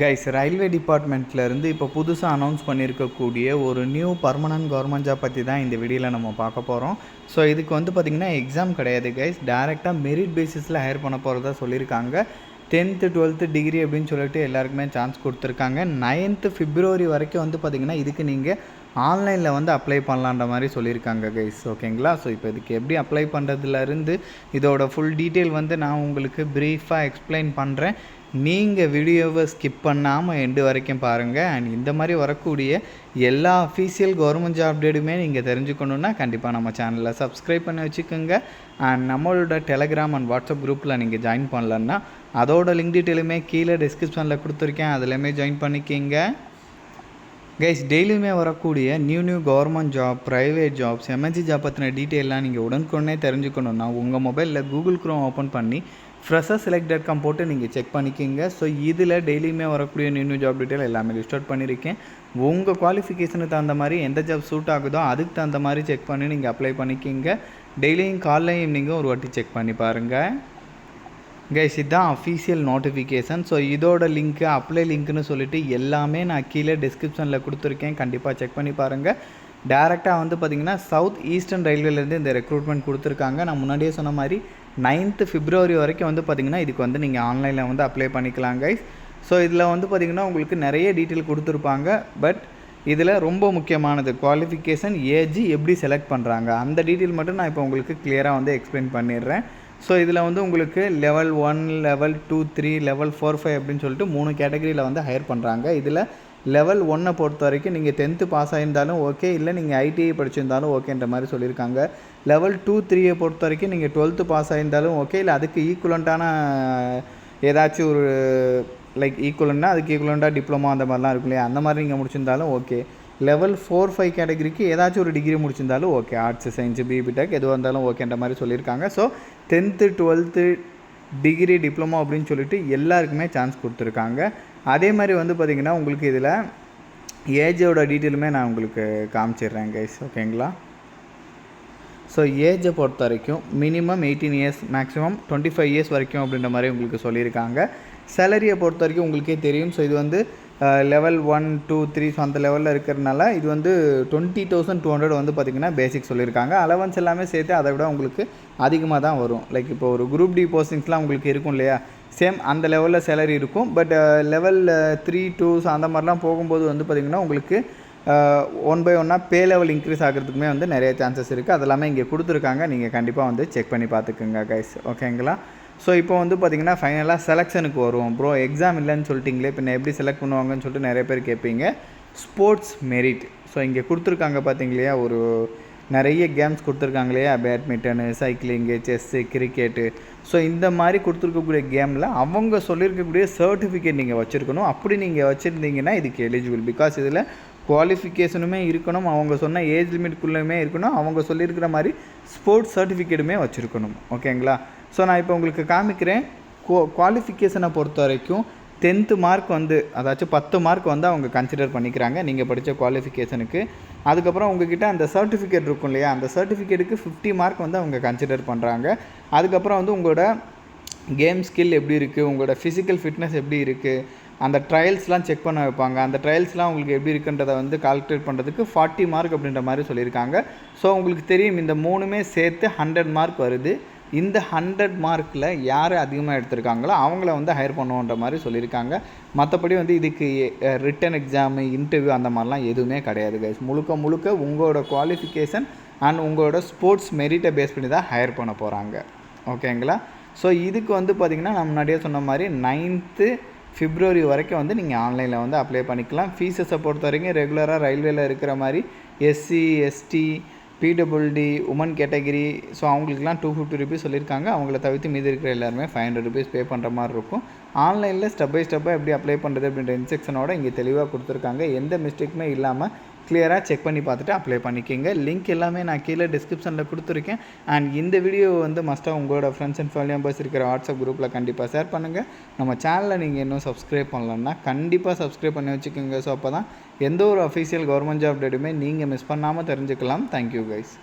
Guys railway டிபார்ட்மெண்ட்லேருந்து இப்போ புதுசாக announce பண்ணியிருக்கக்கூடிய ஒரு நியூ பர்மனன்ட் கவர்மெண்ட் ஜாப் பற்றி தான் இந்த வீடியோவில் நம்ம பார்க்க போகிறோம் ஸோ இதுக்கு வந்து பார்த்திங்கன்னா எக்ஸாம் கிடையாது கைஸ் டேரெக்டாக மெரிட் பேசிஸில் ஹையர் பண்ண போகிறதா சொல்லியிருக்காங்க டென்த்து டுவெல்த்து டிகிரி அப்படின்னு சொல்லிட்டு எல்லாருக்குமே சான்ஸ் கொடுத்துருக்காங்க. நைன்த்து ஃபிப்ரவரி வரைக்கும் வந்து பார்த்திங்கன்னா இதுக்கு நீங்கள் ஆன்லைனில் வந்து அப்ளை பண்ணலான்ற மாதிரி சொல்லியிருக்காங்க கைஸ் ஓகேங்களா ஸோ இப்போ இதுக்கு எப்படி அப்ளை பண்ணுறதுலேருந்து இதோட ஃபுல் டீட்டெயில் வந்து நான் உங்களுக்கு ப்ரீஃபாக எக்ஸ்பிளைன் பண்ணுறேன் நீங்கள் வீடியோவை ஸ்கிப் பண்ணாமல் எண்டு வரைக்கும் பாருங்கள் அண்ட் இந்த மாதிரி வரக்கூடிய எல்லா அஃபீஷியல் கவர்மெண்ட் ஜாப் அப்டேட்டுமே நீங்கள் தெரிஞ்சுக்கணுன்னா கண்டிப்பாக நம்ம சேனலில் சப்ஸ்கிரைப் பண்ணி வச்சுக்கோங்க. அண்ட் நம்மளோட டெலகிராம் அண்ட் வாட்ஸ்அப் குரூப்பில் நீங்கள் ஜாயின் பண்ணலன்னா அதோட லிங்க் டீட்டெயிலுமே கீழே டிஸ்கிரிப்ஷனில் கொடுத்துருக்கேன். அதுலேயுமே ஜாயின் பண்ணிக்கிங்க. கைஸ் டெய்லியுமே வரக்கூடிய new new government job private jobs MNC job பற்றின டீட்டெயிலாம் நீங்கள் உடனுக்குடனே தெரிஞ்சுக்கணுன்னா உங்கள் மொபைலில் கூகுள் க்ரோம் ஓப்பன் பண்ணி ஃப்ரெஷர் செலக்ட் டாட் காம் போட்டு நீங்கள் செக் பண்ணிக்கிங்க. ஸோ இதில் டெய்லியுமே வரக்கூடிய நியூ நியூ ஜாப் டீட்டெயில் எல்லாமே லிஸ்ட் அவுட் பண்ணியிருக்கேன் உங்கள் குவாலிஃபிகேஷனுக்கு தகுந்த மாதிரி எந்த ஜாப் சூட் ஆகுதோ அதுக்கு தகுந்த மாதிரி செக் பண்ணி நீங்கள் அப்ளை பண்ணிக்கிங்க. டெய்லியும் காலையும் ஈவினிங்கும் ஒரு வாட்டி செக் பண்ணி பாருங்கள் கைஸ் இதுதான் அஃபீஷியல் நோட்டிஃபிகேஷன் ஸோ இதோட லிங்க்கு அப்ளை லிங்க்னு சொல்லிட்டு எல்லாமே நான் கீழே டிஸ்கிரிப்ஷனில் கொடுத்துருக்கேன். கண்டிப்பாக செக் பண்ணி பாருங்கள் டேரெக்டாக வந்து பார்த்திங்கன்னா சவுத் ஈஸ்டர்ன் ரயில்வேலேருந்து இந்த ரெக்ரூட்மெண்ட் கொடுத்துருக்காங்க. நான் முன்னாடியே சொன்ன மாதிரி நைன்த்து பிப்ரவரி வரைக்கும் வந்து பார்த்திங்கன்னா இதுக்கு வந்து நீங்கள் ஆன்லைனில் வந்து அப்ளை பண்ணிக்கலாம் கைஸ் ஸோ இதில் வந்து பார்த்திங்கன்னா உங்களுக்கு நிறைய டீட்டெயில் கொடுத்துருப்பாங்க. பட் இதில் ரொம்ப முக்கியமானது குவாலிஃபிகேஷன் ஏஜ் எப்படி செலக்ட் பண்ணுறாங்க அந்த டீட்டெயில் மட்டும் நான் இப்போ உங்களுக்கு கிளியராக வந்து எக்ஸ்பிளைன் பண்ணிடுறேன். ஸோ இதில் வந்து உங்களுக்கு level one level two three level four five அப்படின்னு சொல்லிட்டு மூணு கேட்டகரியில் வந்து ஹையர் பண்ணுறாங்க இதில் லெவல் ஒன்னை பொறுத்த வரைக்கும் நீங்கள் டென்த்து பாஸ் ஆகியிருந்தாலும் ஓகே இல்லை நீங்கள் ஐடிஐ படிச்சிருந்தாலும் ஓகேன்ற மாதிரி சொல்லியிருக்காங்க. லெவல் டூ த்ரீயை பொறுத்த வரைக்கும் நீங்கள் டுவெல்த்து பாஸ் ஆகியிருந்தாலும் ஓகே இல்லை அதுக்கு ஈக்குவலண்ட்டான ஏதாச்சும் ஒரு லைக் ஈக்குவலண்ட்னா அதுக்கு ஈக்குவலண்ட்டாக டிப்ளமோ அந்த மாதிரிலாம் இருக்கும் இல்லையா? அந்த மாதிரி நீங்கள் முடிச்சிருந்தாலும் ஓகே லெவல் ஃபோர் ஃபைவ் கேட்டகரிக்கு ஏதாச்சும் ஒரு டிகிரி முடிச்சிருந்தாலும் ஓகே ஆர்ட்ஸ் சயின்ஸு பிபிடெக் எதுவாக இருந்தாலும் ஓகேன்ற மாதிரி சொல்லியிருக்காங்க. So tenth twelfth degree diploma அப்படின்னு சொல்லிட்டு எல்லாருக்குமே சான்ஸ் கொடுத்துருக்காங்க. அதே மாதிரி வந்து பார்த்திங்கன்னா உங்களுக்கு இதில் ஏஜோட டீட்டெயிலுமே நான் உங்களுக்கு காமிச்சிடுறேன் கைஸ் ஓகேங்களா ஸோ ஏஜை பொறுத்த வரைக்கும் minimum eighteen years maximum twenty five years வரைக்கும் அப்படின்ற மாதிரி உங்களுக்கு சொல்லியிருக்காங்க. சேலரியை பொறுத்த வரைக்கும் உங்களுக்கே தெரியும். ஸோ இது வந்து level one two three so அந்த லெவலில் இருக்கிறதுனால இது வந்து டுவெண்ட்டி தௌசண்ட் டூ ஹண்ட்ரட் வந்து பார்த்திங்கன்னா பேசிக் சொல்லியிருக்காங்க. அலவன்ஸ் எல்லாமே சேர்த்து அதை விட உங்களுக்கு அதிகமாக தான் வரும். லைக் இப்போ ஒரு குரூப் டி போஸ்டிங்ஸ்லாம் உங்களுக்கு இருக்கும் இல்லையா? சேம் அந்த லெவலில் சேலரி இருக்கும். பட் லெவல் த்ரீ டூஸ் அந்த மாதிரிலாம் போகும்போது வந்து பார்த்திங்கன்னா உங்களுக்கு ஒன் பை ஒன்னாக பே லெவல் இன்க்ரீஸ் ஆகிறதுக்குமே வந்து நிறைய சான்சஸ் இருக்குது அதெல்லாமே இங்கே கொடுத்துருக்காங்க. நீங்கள் கண்டிப்பாக வந்து செக் பண்ணி பார்த்துக்குங்க கைஸ் ஓகேங்களா ஸோ இப்போ வந்து பார்த்திங்கன்னா ஃபைனலாக செலெக்ஷனுக்கு வருவோம். ப்ரோ எக்ஸாம் இல்லைன்னு சொல்லிட்டிங்களே இப்போ எப்படி செலக்ட் பண்ணுவாங்கன்னு சொல்லிட்டு நிறைய பேர் கேட்பீங்க. ஸ்போர்ட்ஸ் மெரிட் ஸோ இங்கே கொடுத்துருக்காங்க பார்த்தீங்க இல்லையா ஒரு நிறைய கேம்ஸ் கொடுத்துருக்காங்க இல்லையா badminton cycling chess cricket so இந்த மாதிரி கொடுத்துருக்கக்கூடிய கேமில் அவங்க சொல்லியிருக்கக்கூடிய சர்டிஃபிகேட் நீங்கள் வச்சுருக்கணும். அப்படி நீங்கள் வச்சுருந்தீங்கன்னா இதுக்கு எலிஜிபிள் பிகாஸ் இதில் குவாலிஃபிகேஷனுமே இருக்கணும். அவங்க சொன்ன ஏஜ் லிமிட்குள்ளேயுமே இருக்கணும். அவங்க சொல்லியிருக்கிற மாதிரி ஸ்போர்ட்ஸ் சர்டிஃபிகேட்டுமே வச்சுருக்கணும். ஓகேங்களா ஸோ நான் இப்போ உங்களுக்கு காமிக்கிறேன். குவாலிஃபிகேஷனை பொறுத்த வரைக்கும் டென்த்து மார்க் வந்து அதாச்சும் பத்து மார்க் வந்து அவங்க கன்சிடர் பண்ணிக்கிறாங்க நீங்கள் படித்த குவாலிஃபிகேஷனுக்கு அதுக்கப்புறம் உங்ககிட்ட அந்த சர்டிஃபிகேட் இருக்கும் இல்லையா அந்த சர்டிஃபிகேட்டுக்கு ஃபிஃப்டி மார்க் வந்து அவங்க கன்சிடர் பண்ணுறாங்க அதுக்கப்புறம் வந்து உங்களோட கேம் ஸ்கில் எப்படி இருக்குது உங்களோட ஃபிசிக்கல் ஃபிட்னஸ் எப்படி இருக்குது அந்த ட்ரையல்ஸ்லாம் செக் பண்ண வைப்பாங்க. அந்த ட்ரையல்ஸ்லாம் உங்களுக்கு எப்படி இருக்குன்றதை வந்து கால்குலேட் பண்ணுறதுக்கு ஃபார்ட்டி மார்க் அப்படின்ற மாதிரி சொல்லியிருக்காங்க. ஸோ உங்களுக்கு தெரியும் இந்த மூணுமே சேர்த்து ஹண்ட்ரட் மார்க் வருது. இந்த ஹண்ட்ரட் மார்க்கில் யார் அதிகமாக எடுத்திருக்காங்களோ அவங்கள வந்து ஹையர் பண்ணுவோன்ற மாதிரி சொல்லியிருக்காங்க. மற்றபடி வந்து இதுக்கு ரிட்டன் எக்ஸாமு இன்டர்வியூ அந்த மாதிரிலாம் எதுவுமே கிடையாது கைஸ் முழுக்க முழுக்க உங்களோட குவாலிஃபிகேஷன் அண்ட் உங்களோட ஸ்போர்ட்ஸ் மெரிட்டை பேஸ் பண்ணி தான் ஹையர் பண்ண போகிறாங்க ஓகேங்களா? ஸோ இதுக்கு வந்து பார்த்திங்கன்னா நான் முன்னாடியே சொன்ன மாதிரி நைன்த்து ஃபிப்ரவரி வரைக்கும் வந்து நீங்கள் ஆன்லைனில் வந்து அப்ளை பண்ணிக்கலாம். ஃபீஸஸை பொறுத்த வரைக்கும் ரெகுலராக ரயில்வேல இருக்கிற மாதிரி SC ST PWD woman category so அவங்களுக்குலாம் டூ ஃபிஃப்டி ருபீஸ் சொல்லியிருக்காங்க. அவங்கள தவிர்த்து மீதி இருக்கிற எல்லாருமே ஃபைவ் ஹண்ட்ரட் ருபீஸ் பே பண்ணுற மாதிரி இருக்கும். ஆன்லைனில் ஸ்டெப் பை ஸ்டெப்பாக எப்படி அப்ளை பண்ணுறது அப்படின்ற இன்ஸ்ட்ரக்ஷனோட இங்கே தெளிவாக கொடுத்துருக்காங்க. எந்த மிஸ்டேக்குமே இல்லாமல் கிளியராக செக் பண்ணி பார்த்துட்டு அப்ளை பண்ணிக்கோங்க. லிங்க் எல்லாமே நான் கீழே டிஸ்கிரிப்ஷனில் கொடுத்துருக்கேன். அண்ட் இந்த வீடியோ வந்து மஸ்ட்டாக உங்களோட ஃப்ரெண்ட்ஸ் அண்ட் ஃபேமிலி மெம்பர்ஸ் இருக்கிற வாட்ஸ்அப் குரூப்பில் கண்டிப்பாக ஷேர் பண்ணுங்கள் நம்ம சேனலில் நீங்கள் இன்னும் சப்ஸ்கிரைப் பண்ணலன்னா கண்டிப்பாக சப்ஸ்கிரைப் பண்ணி வச்சுக்கோங்க. ஸோ அப்போ தான் எந்த ஒரு அஃபீஷியல் கவர்மெண்ட் ஜாப் டேட்டுமே நீங்கள் மிஸ் பண்ணாமல் தெரிஞ்சுக்கலாம். Thank you guys